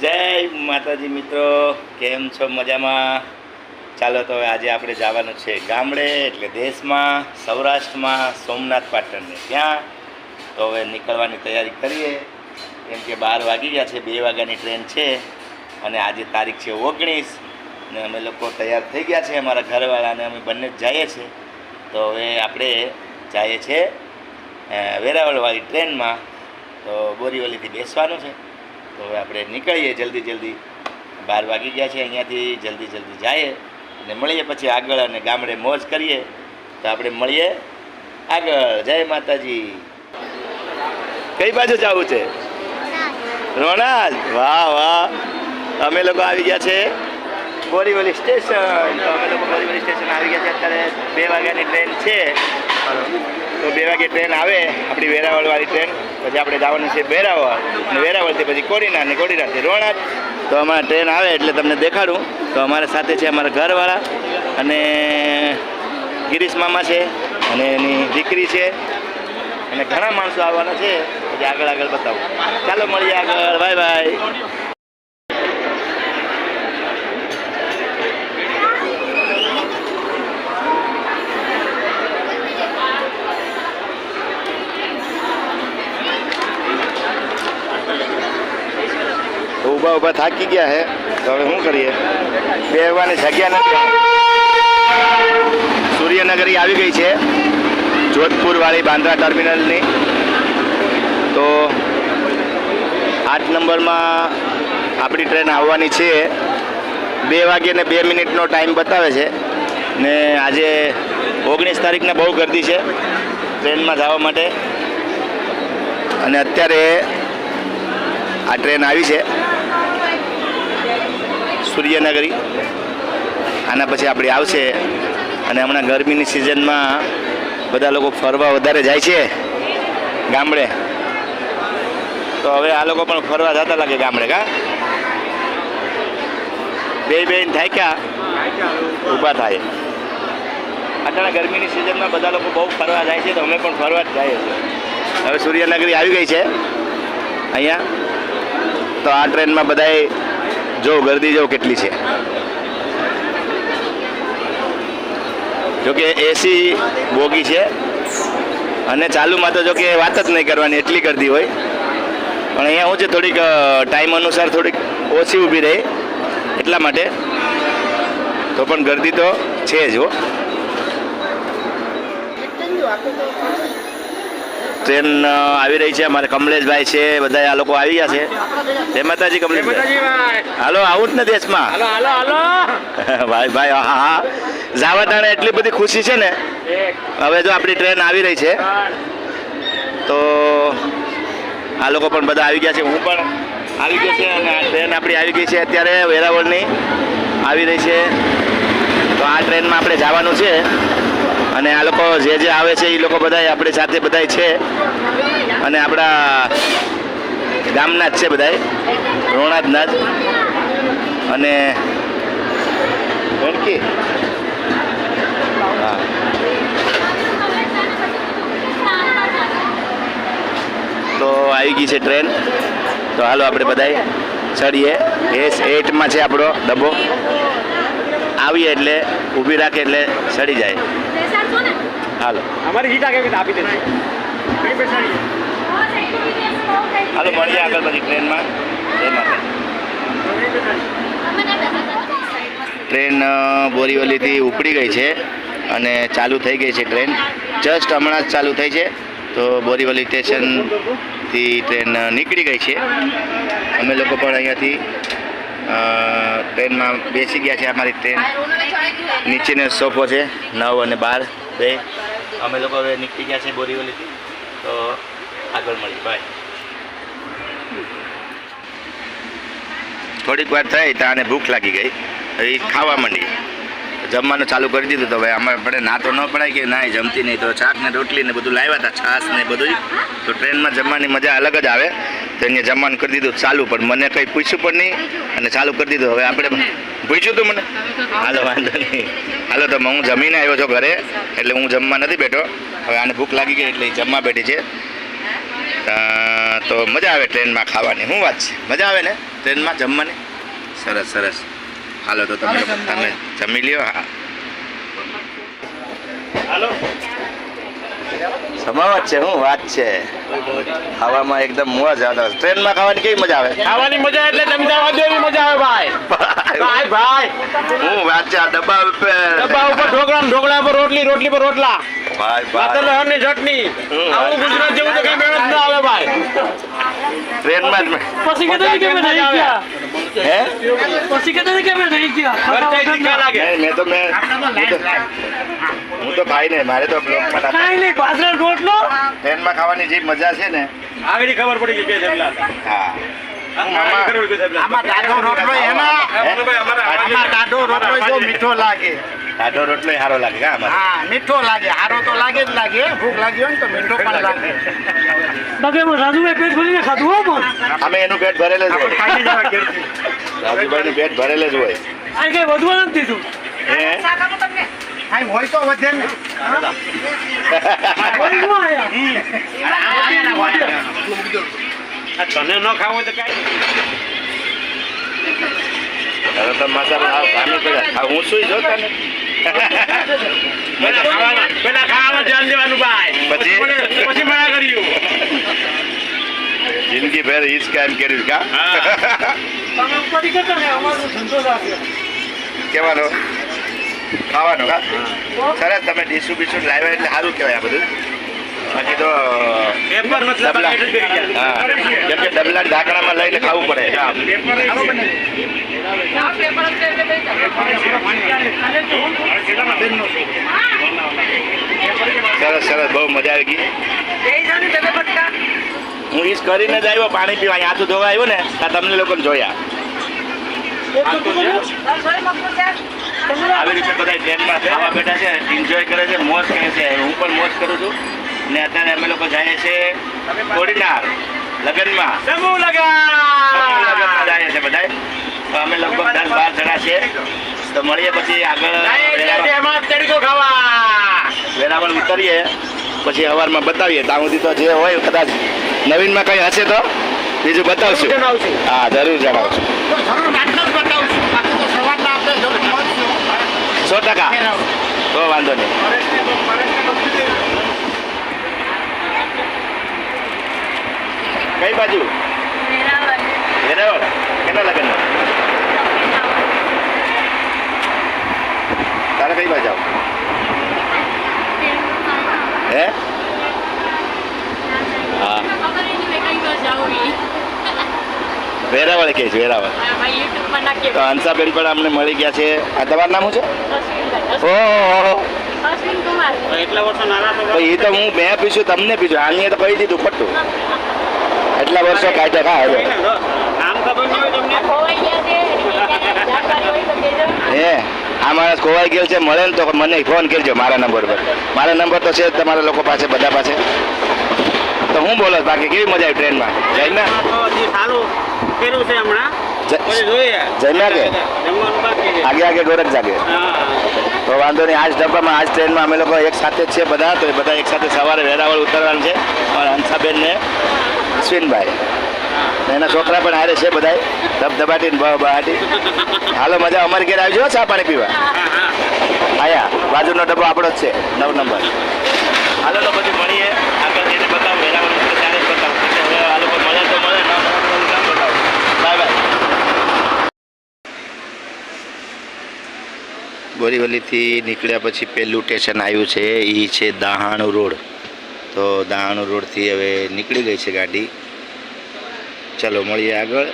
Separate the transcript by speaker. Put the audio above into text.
Speaker 1: જય માતાજી મિત્રો, કેમ છો મજામાં? ચાલો તો હવે આજે આપણે જવાનું છે ગામડે, એટલે દેશમાં, સૌરાષ્ટ્રમાં, સોમનાથ પાટણને. ત્યાં તો હવે નીકળવાની તૈયારી કરીએ. કેમ કે બાર વાગી ગયા છે, બે વાગ્યાની ટ્રેન છે, અને આજે તારીખ છે ઓગણીસ, ને અમે લોકો તૈયાર થઈ ગયા છે અમારા ઘરવાળાને અમે બંને જ જઈએ છીએ. તો હવે આપણે જઈએ છીએ વેરાવળવાળી ટ્રેનમાં. તો બોરીવલીથી બેસવાનું છે. તો હવે આપણે નીકળીએ જલ્દી જલ્દી. બાર વાગી ગયા છે, અહીંયાથી જલ્દી જલ્દી જઈએ અને મળીએ પછી આગળ અને ગામડે મોજ કરીએ. તો આપણે મળીએ આગળ. જય માતાજી. કઈ બાજુ જવું છે? રોણાજ વાહ વાહ. અમે લોકો આવી ગયા છે બોરીવલી સ્ટેશન. તો અમે લોકો બોરીવલી સ્ટેશન આવી ગયા છે. અત્યારે બે વાગ્યાની ટ્રેન છે. તો બે વાગે ટ્રેન આવે, આપણી વેરાવળવાળી ટ્રેન પછી આપણે જવાનું છે વેરાવળ. અને વેરાવળથી પછી કોડીનાર ને કોડીનારથી રોણાત તો અમારા ટ્રેન આવે એટલે તમને દેખાડું. તો અમારા સાથે છે અમારા ઘરવાળા અને ગિરીશ મામા છે અને એની દીકરી છે. અને ઘણા માણસો આવવાના છે. પછી આગળ આગળ બતાવું. ચાલો મળીએ આગળ. Bye bye. ઊભા ઊભા થાકી ગયા છે તો હવે શું કરીએ? બેસવાની જગ્યા નથી. સૂર્યનગરી આવી ગઈ છે, જોધપુરવાળી બાંદ્રા ટર્મિનલની. તો આઠ નંબરમાં આપણી ટ્રેન આવવાની છે. બે વાગે ને બે મિનિટનો ટાઈમ બતાવે છે. ને આજે ઓગણીસ તારીખને બહુ ગર્દી છે ટ્રેનમાં જવા માટે. અને અત્યારે આ ટ્રેન આવી છે. સૂર્યનગરી. આના પછી આપણે આવશે. અને હમણાં ગરમીની સિઝનમાં બધા લોકો ફરવા વધારે જાય છે ગામડે. તો હવે આ લોકો પણ ફરવા જતા લાગે ગામડે, કા? બે બેન થાક્યા ઊભા થાય. અત્યારે ગરમીની સિઝનમાં બધા લોકો બહુ ફરવા જાય છે, તો અમે પણ ફરવા જ જઈએ છીએ. હવે સૂર્યનગરી આવી ગઈ છે અહીંયા. તો આ ટ્રેનમાં બધાએ જો ગરદી જો કેટલી છે? જોકે એસી બોગી છે અને ચાલુમાં તો જો કે વાત જ નહીં કરવાની, એટલી ગર્દી હોય. પણ અહીંયા હું છે થોડીક ટાઈમ અનુસાર થોડીક ઓછી ઊભી રહી. એટલા માટે તો પણ ગરદી તો છે જ હો. ટ્રેન આવી રહી છે. અમારે કમલેશભાઈ છે બધા આ લોકો આવી ગયા છે. જય માતાજી કમલેશભાઈ. હાલો આવું જ ને દેશમાં?
Speaker 2: હાલો હાલો હાલો.
Speaker 1: ભાઈ ભાઈ હા હા જાવા ટાણે એટલી બધી ખુશી છે ને? હવે જો આપણી ટ્રેન આવી રહી છે. તો આ લોકો પણ બધા આવી ગયા છે. હું પણ આવી ગયો છે અને આ ટ્રેન આપણી આવી ગઈ છે અત્યારે વેરાવળની. આવી રહી છે. તો આ ટ્રેનમાં આપણે જવાનું છે. અને આ લોકો જે જે આવે છે એ લોકો બધા આપણી સાથે બધા છે. અને આપણા ગામના જ છે બધા રોણાજના જ. અને વેણકી હા. તો આવી ગઈ છે ટ્રેન. તો હાલો આપણે બધાય ચડીએ. એસ એટમાં છે આપણો ડબ્બો. આવીએ એટલે ઊભી રાખે એટલે ચડી જાય. હાલો.
Speaker 2: અમારી સીટ આગળ આપી દેશે.
Speaker 1: હાલો મળીએ આગળ પછી ટ્રેનમાં. ટ્રેન બોરીવલીથી ઉપડી ગઈ છે અને ચાલુ થઈ ગઈ છે ટ્રેન. જસ્ટ હમણાં જ ચાલુ થઈ છે. તો બોરીવલી સ્ટેશનથી ટ્રેન નીકળી ગઈ છે. અમે લોકો પણ અહીંયાથી ટ્રેનમાં બેસી ગયા છે અમારી ટ્રેન. નીચેનો સોફો છે, નવ અને બાર, બે. અમે લોકો હવે નીકળી ગયા છે બોરીવલીથી. તો આગળ મળી બાય થોડીક વાર થઈ તો આને ભૂખ લાગી ગઈ. એ ખાવા માંડી જમવાનું ચાલુ કરી દીધું તો હવે અમારે પડે ના તો ન પડાય કે ના જમતી નહીં. તો શાક ને રોટલી ને બધું લાવ્યા હતા છાશ ને બધું તો ટ્રેનમાં જમવાની મજા અલગ જ આવે. તો અહીંયા જમવાનું કરી દીધું ચાલુ પણ મને કંઈ પૂછ્યું પણ નહીં અને ચાલુ કરી દીધું. હવે આપણે પૂછ્યું હતું મને? હાલો વાંધો નહીં. હાલો તો હું જમીને આવ્યો છું ઘરે એટલે હું જમવા નથી બેઠો. હવે આને ભૂખ લાગી ગઈ એટલે જમવા બેઠી છે. તો મજા આવે ટ્રેનમાં ખાવાની. શું વાત છે? મજા આવે ને? ટ્રેનમાં જમવાની? સરસ સરસ. હાલો તો તમે તમે જમી લ્યો હા સમાવત છે હું વાત છે. ખાવામાં એકદમ મોજ આવે. ટ્રેનમાં ખાવાની કેવી મજા આવે?
Speaker 2: ખાવાની મજા એટલે તમે જવા મજા આવે ભાઈ. ભાઈ. ભાઈ
Speaker 1: હું વાત છે ડબ્બા ઉપર.
Speaker 2: ડબ્બા ઉપર ઢોકળા ઢોકળા પર રોટલી રોટલી પર રોટલા.
Speaker 1: ભાઈ ભાઈ.
Speaker 2: લહણની ચટણી. આવું ગુજરાત જેવું તો કઈ મેળ જ ના આવે ભાઈ.
Speaker 1: ટ્રેનમાં
Speaker 3: પછી કે મજા આવે
Speaker 1: હે?
Speaker 3: પછી કહેતા કે અમે રહી ગયા
Speaker 2: ઘરચાઈ તીખા લાગે
Speaker 1: નહીં મેં તો મેં હું તો ભાઈ નહીં મારે તો
Speaker 3: કાંઈ નહીં બાજરાનો રોટલો
Speaker 1: ટ્રેનમાં ખાવાની જે મજા છે ને
Speaker 2: આગળ ખબર પડી ગઈ કે
Speaker 1: હા
Speaker 4: રોટલો એમાં આમાં રોટલો જો મીઠો લાગે
Speaker 1: ટાઢો રોટલો સારો લાગે હા
Speaker 4: મીઠો લાગે સારો તો લાગે જ લાગે ભૂખ લાગી હોય ને તો મીઠો પણ? લાગે
Speaker 3: બાકી અમે રાજુભાઈ પેટ ભરીને ખાધું હો પણ
Speaker 1: અમે એનું પેટ ભરેલું જ હોય રાજુભાઈનું પેટ ભરેલે જ હોય.
Speaker 3: આ કઈ વધુ નથી દીધું.
Speaker 1: હે?
Speaker 4: કાંઈ હોય તો વધે ને.
Speaker 3: કોઈ ન આયા.
Speaker 2: તને ન ખાવું તો કઈ
Speaker 1: હવે તો મસાલો પડ્યા. હા હું સુઈ જો તને
Speaker 2: પેલા ખાવાના પેલા
Speaker 1: ભર ઈ જ કામ કર્યું કા કેવાનો? ખાવાનો કા સરસ તમે ડીસુ બીસુ લાવ્યા એટલે સારું કહેવાય આ બધું. બાકી તો
Speaker 2: પેપર મતલબ
Speaker 1: કે ડબલા ઢાંકણામાં લઈને ખાવું પડે. સરસ સરસ બહુ મજા આવી ગઈ. હું ઈશ કરીને જ આવ્યો પાણી પીવા. અહીંયા હાથું ધોવા આવ્યો ને આ તમને લોકોને જોયા. આવી રીતે બધા ટ્રેનમાં ખાવા બેઠા છે એન્જોય કરે છે મોજ કહે છે. હું પણ મોજ કરું છું. ને અત્યારે અમે લોકો જઈએ છીએ કોડીનાર લગ્નમાં.
Speaker 2: સમૂહ લગ્ન!
Speaker 1: જઈએ છીએ બધાય. તો અમે લગભગ દસ બાર જણા છે તો મળીએ પછી આગળ
Speaker 2: જાય
Speaker 1: વેરાવળ- ઉતરીએ પછી સવારમાં બતાવીએ. ત્યાં સુધી તો જે હોય કદાચ નવીનમાં કંઈ હશે તો? બીજું બતાવશું. હા જરૂર જણાવશું. સો ટકા. તો વાંધો નહીં. કઈ બાજુ? વેરાવળ. કેટલા લગ્ન તારે કઈ બાજુ હે? હા. વેરાવળ કે છે વેરાવળ. તો હંસાબેન પણ અમને મળી ગયા છે. આ તમારું નામ શું છે? ઓહો તો એ તો હું મેં પીશું તમને પીશું આની તો કહી દીધું ખોટું એટલા વર્ષો કાઢ્યા કા હવે. હે આ માણસ ખોવાઈ ગયેલ છે મળે ને તો મને ફોન કરજો મારા નંબર પર. મારા નંબર તો છે જ તમારા લોકો પાસે બધા પાસે. હું બોલો બાકી કેવી મજા આવી ટ્રેનમાં? જઈને
Speaker 2: સારું કર્યું છે હમણાં.
Speaker 1: આગે આગે ગોરખ જાગે. તો વાંધો નહીં આજ ડબ્બામાં આજ ટ્રેનમાં અમે લોકો એક સાથે જ છે બધા તો એ બધા એક સાથે સવારે વેરાવળ ઉતરવાનું છે. અને હંસાબેન ને અશ્વિનભાઈ એના છોકરા પણ હારે છે બધા ધબધબાટી ને બહાટી હાલો મજા. અમારી ઘેર આવજો ચા પાણી પીવા. આયા બાજુનો ડબ્બો આપણો જ છે. નવ નંબર. હાલો તો પછી મળીએ આગળ જઈને બતાવો વેરાવળ ઉતરે ત્યારે જ બતાવો પછી હવે આ લોકો મળે તો મળે ના મળે તો ના બતાવો બાય બાય બોરીવલીથી નીકળ્યા પછી પહેલું સ્ટેશન આવ્યું છે એ છે દાહાણુ રોડ. તો દાહાણુ રોડથી હવે નીકળી ગઈ છે ગાડી. ચલો, મળીએ આગળ.